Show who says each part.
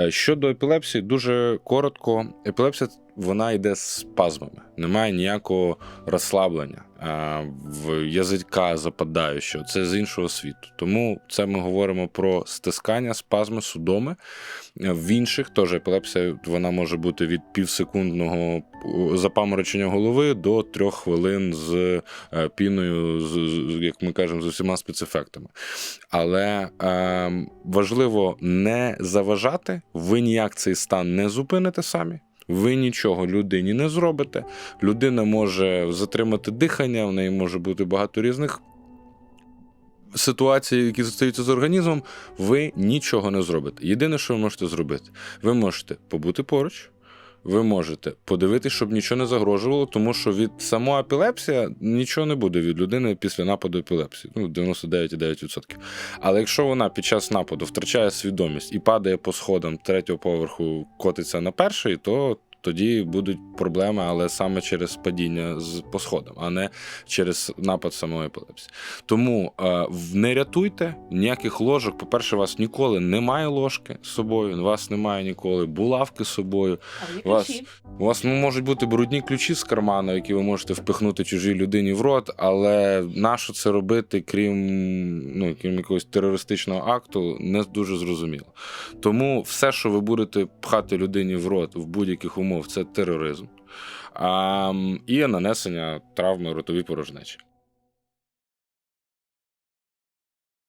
Speaker 1: Е, Щодо епілепсії, дуже коротко. Епілепсія вона йде з спазмами, немає ніякого розслаблення в язика западаючого. Це з іншого світу. Тому це ми говоримо про стискання, спазми, судоми. В інших теж епілепсія вона може бути від півсекундного запаморочення голови до трьох хвилин з е, піною, з- як ми кажемо, з усіма спецефектами. Але е, важливо не заважати, ви ніяк цей стан не зупините самі. Ви нічого людині не зробите. Людина може затримати дихання, в неї може бути багато різних ситуацій, які зостаються з організмом. Ви нічого не зробите. Єдине, що ви можете зробити, ви можете побути поруч. Ви можете подивитися, щоб нічого не загрожувало, тому що від самої епілепсія нічого не буде від людини після нападу епілепсії. Ну, 99,9%. Але якщо вона під час нападу втрачає свідомість і падає по сходам третього поверху, котиться на перший, то тоді будуть проблеми, але саме через падіння з по сходам, а не через напад самої епілепсії. Тому е, не рятуйте ніяких ложок. По-перше, у вас ніколи немає ложки з собою, у вас немає ніколи булавки з собою.
Speaker 2: А в
Speaker 1: Вас- У вас ну, можуть бути брудні ключі з карману, які ви можете впихнути чужій людині в рот, але нащо це робити, крім ну, крім якогось терористичного акту, не дуже зрозуміло. Тому все, що ви будете пхати людині в рот в будь-яких умов, це тероризм. А, і нанесення травми ротовій порожнечі.